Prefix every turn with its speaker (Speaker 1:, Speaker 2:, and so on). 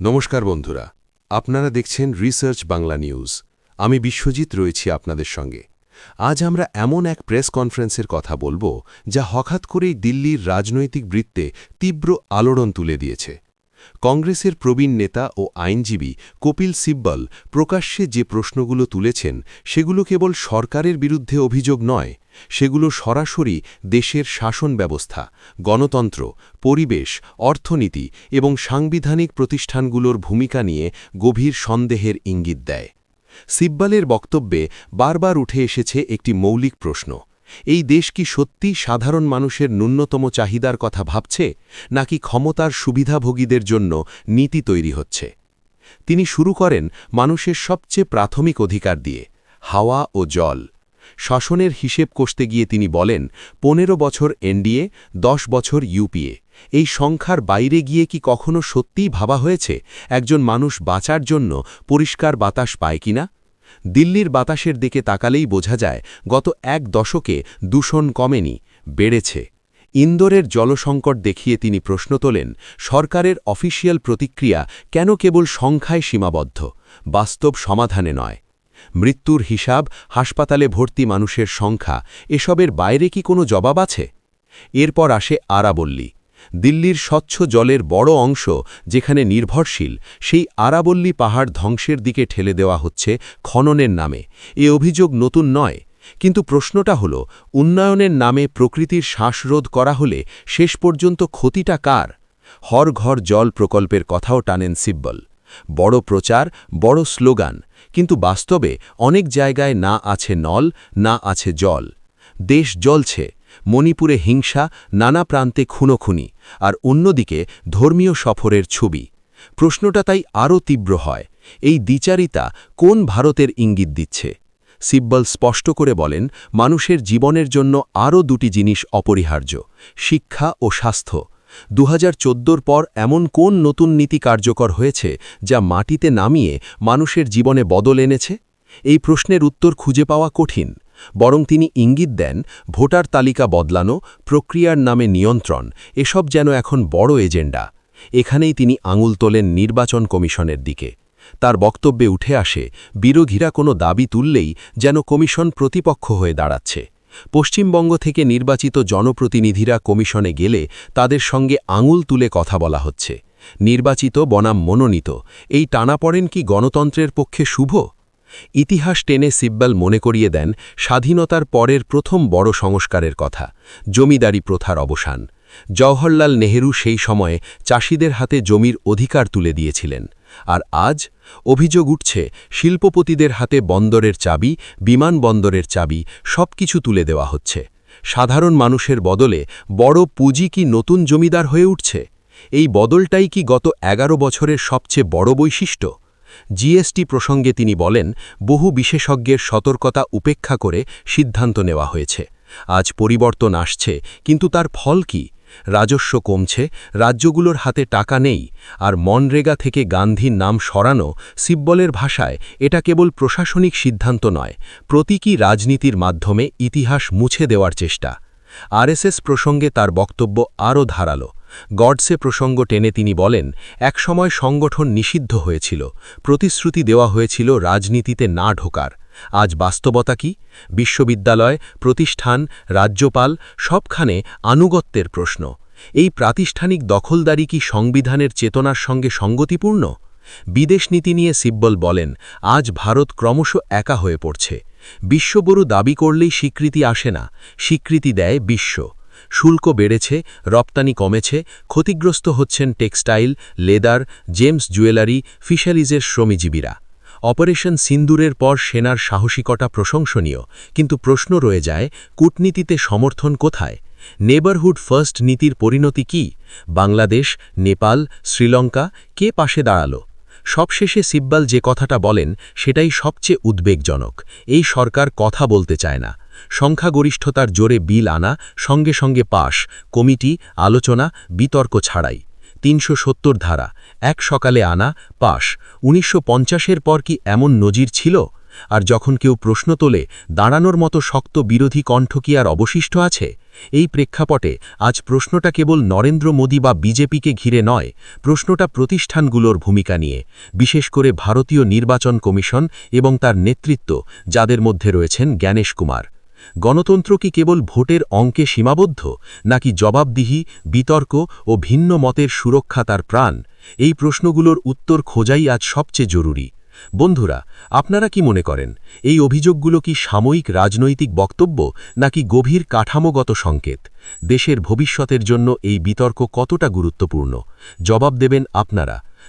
Speaker 1: নমস্কার বন্ধুরা, আপনারা দেখছেন রিসার্চ বাংলা নিউজ আমি বিশ্বজিৎ রয়েছি আপনাদের সঙ্গে। আজ আমরা এমন এক প্রেস কনফারেন্সের কথা বলব, যা হঠাৎ করেই দিল্লির রাজনৈতিক বৃত্তে তীব্র আলোড়ন তুলে দিয়েছে। কংগ্রেসের প্রবীণ নেতা ও আইনজীবী কপিল সিব্বল প্রকাশ্যে যে প্রশ্নগুলো তুলেছেন, সেগুলো কেবল সরকারের বিরুদ্ধে অভিযোগ নয়, সেগুলো সরাসরি দেশের শাসন ব্যবস্থা, গণতন্ত্র, পরিবেশ, অর্থনীতি এবং সাংবিধানিক প্রতিষ্ঠানগুলোর ভূমিকা নিয়ে গভীর সন্দেহের ইঙ্গিত দেয়। সিব্বালের বক্তব্যে বারবার উঠে এসেছে একটি মৌলিক প্রশ্ন এই দেশ কি সত্যি সাধারণ মানুষের ন্যূনতম চাহিদার কথা ভাবছে, নাকি ক্ষমতার সুবিধাভোগীদের জন্য নীতি তৈরি হচ্ছে? তিনি শুরু করেন মানুষের সবচেয়ে প্রাথমিক অধিকার দিয়ে, হাওয়া ও জল। শাসনের হিসেব কষতে গিয়ে তিনি বলেন, পনেরো বছর এনডিএ, দশ বছর ইউপিএ। এই সংখ্যার বাইরে গিয়ে কি কখনো সত্যিই ভাবা হয়েছে, একজন মানুষ বাঁচার জন্য পরিষ্কার বাতাস পায় কিনা? দিল্লির বাতাসের দিকে তাকালেই বোঝা যায়, গত এক দশকে দূষণ কমেনি, বেড়েছে। ইন্দোরের জলসংকট দেখিয়ে তিনি প্রশ্ন তোলেন, সরকারের অফিসিয়াল প্রতিক্রিয়া কেন কেবল সংখ্যায় সীমাবদ্ধ, বাস্তব সমাধানে নয়? মৃত্যুর হিসাব, হাসপাতালে ভর্তি মানুষের সংখ্যা, এসবের বাইরে কি কোনো জবাব আছে? এরপর আসে আরাবল্লী। দিল্লির স্বচ্ছ জলের বড় অংশ যেখানে নির্ভরশীল, সেই আরাবল্লী পাহাড় ধ্বংসের দিকে ঠেলে দেওয়া হচ্ছে খননের নামে। এ অভিযোগ নতুন নয়। কিন্তু প্রশ্নটা হল, উন্নয়নের নামে প্রকৃতির শ্বাসরোধ করা হলে শেষ পর্যন্ত ক্ষতিটা কার? হর ঘর জল প্রকল্পের কথাও টানেন সিব্বল। বড় প্রচার, বড় স্লোগান, কিন্তু বাস্তবে অনেক জায়গায় না আছে নল, না আছে জল। দেশ জ্বলছে। মণিপুরে হিংসা, নানা প্রান্তে খুনোখুনি, আর অন্যদিকে ধর্মীয় সফরের ছবি। প্রশ্নটা তাই আরও তীব্র হয়, এই দ্বিচারিতা কোন ভারতের ইঙ্গিত দিচ্ছে? সিব্বল স্পষ্ট করে বলেন, মানুষের জীবনের জন্য আরও দুটি জিনিস অপরিহার্য, শিক্ষা ও স্বাস্থ্য। দু হাজার পর এমন কোন নতুন নীতি কার্যকর হয়েছে, যা মাটিতে নামিয়ে মানুষের জীবনে বদল এনেছে? এই প্রশ্নের উত্তর খুঁজে পাওয়া কঠিন। বরং তিনি ইঙ্গিত দেন, ভোটার তালিকা বদলানো, প্রক্রিয়ার নামে নিয়ন্ত্রণ, এসব যেন এখন বড় এজেন্ডা। এখানেই তিনি আঙুল তোলেন নির্বাচন কমিশনের দিকে। তার বক্তব্যে উঠে আসে, বিরোধীরা কোনো দাবি তুললেই যেন কমিশন প্রতিপক্ষ হয়ে দাঁড়াচ্ছে। পশ্চিমবঙ্গ থেকে নির্বাচিত জনপ্রতিনিধিরা কমিশনে গেলে তাদের সঙ্গে আঙুল তুলে কথা বলা হচ্ছে। নির্বাচিত বনাম মনোনীত, এই টানাপড়েন কি গণতন্ত্রের পক্ষে শুভ? ইতিহাস টেনে সিব্বাল মনে করিয়ে দেন স্বাধীনতার পরের প্রথম বড় সংস্কারের কথা, জমিদারি প্রথার অবসান। জওহরলাল নেহেরু সেই সময়ে চাষিদের হাতে জমির অধিকার তুলে দিয়েছিলেন। আর আজ অভিযোগ উঠছে, শিল্পপতিদের হাতে বন্দরের চাবি, বিমানবন্দরের চাবি সব কিছু তুলে দেওয়া হচ্ছে। সাধারণ মানুষের বদলে বড় পুঁজি কি নতুন জমিদার হয়ে উঠছে? এই বদলটাই কি গত এগারো বছরের সবচেয়ে বড় বৈশিষ্ট্য? জিএসটি প্রসঙ্গে তিনি বলেন, বহু বিশেষজ্ঞের সতর্কতা উপেক্ষা করে সিদ্ধান্ত নেওয়া হয়েছে। আজ পরিবর্তন আসছে, কিন্তু তার ফল কি? রাজস্ব কমছে, রাজ্যগুলোর হাতে টাকা নেই, আর মনরেগা থেকে গান্ধীর নাম সরানো সিব্বলের ভাষায় এটা কেবল প্রশাসনিক সিদ্ধান্ত নয়, প্রতীকী রাজনীতির মাধ্যমে ইতিহাস মুছে দেওয়ার চেষ্টা। আরএসএস প্রসঙ্গে তার বক্তব্য আরও ধারালো। গডসে প্রসঙ্গ টেনে তিনি বলেন, একসময় সংগঠন নিষিদ্ধ হয়েছিল। প্রতিশ্রুতি দেওয়া হয়েছিল রাজনীতিতে না ঢোকার। আজ বাস্তবতা কি? বিশ্ববিদ্যালয়, প্রতিষ্ঠান, রাজ্যপাল, সবখানে আনুগত্যের প্রশ্ন। এই প্রাতিষ্ঠানিক দখলদারি কি সংবিধানের চেতনার সঙ্গে সঙ্গতিপূর্ণ? বিদেশ নীতি নিয়ে সিব্বল বলেন, আজ ভারত ক্রমশ একা হয়ে পড়ছে। বিশ্ববরু দাবি করলেই স্বীকৃতি আসে না। স্বীকৃতি দেয় বিশ্ব। শুল্ক বেড়েছে, রপ্তানি কমেছে, ক্ষতিগ্রস্ত হচ্ছেন টেক্সটাইল, লেদার, জেমস জুয়েলারি, ফিশারিজের শ্রমজীবীরা। অপারেশন সিন্দুরের পর সেনার সাহসিকতা প্রশংসনীয়, কিন্তু প্রশ্ন রয়ে যায়, কূটনীতিতে সমর্থন কোথায়? নেবারহুড ফার্স্ট নীতির পরিণতি কি? বাংলাদেশ, নেপাল, শ্রীলঙ্কা, কে পাশে দাঁড়াল? সবশেষে সিব্বাল যে কথাটা বলেন, সেটাই সবচেয়ে উদ্বেগজনক। এই সরকার কথা বলতে চায় না। সংখ্যাগরিষ্ঠতার জোরে বিল আনা, সঙ্গে সঙ্গে পাশ, কমিটি, আলোচনা, বিতর্ক ছাড়াই। তিনশো সত্তর ধারা, এক সকালে আনা, পাশ। উনিশশো পঞ্চাশের পর কি এমন নজির ছিল?
Speaker 2: আর যখন কেউ প্রশ্ন তোলে, দাঁড়ানোর মতো শক্ত বিরোধী কণ্ঠ কি আর অবশিষ্ট আছে? এই প্রেক্ষাপটে আজ প্রশ্নটা কেবল নরেন্দ্র মোদী বা বিজেপিকে ঘিরে নয়, প্রশ্নটা প্রতিষ্ঠানগুলোর ভূমিকা নিয়ে, বিশেষ করে ভারতীয় নির্বাচন কমিশন এবং তার নেতৃত্ব, যাদের মধ্যে রয়েছেন জ্ঞানেশ কুমার। গণতন্ত্র কি কেবল ভোটের অঙ্কে সীমাবদ্ধ, নাকি জবাবদিহি, বিতর্ক ও ভিন্ন মতের সুরক্ষা তার প্রাণ? এই প্রশ্নগুলোর উত্তর খোঁজাই আজ সবচেয়ে জরুরি। বন্ধুরা, আপনারা কি মনে করেন, এই অভিযোগগুলো কি সাময়িক রাজনৈতিক বক্তব্য, নাকি গভীর কাঠামোগত সংকেত? দেশের ভবিষ্যতের জন্য এই বিতর্ক কতটা গুরুত্বপূর্ণ? জবাব দেবেন আপনারা।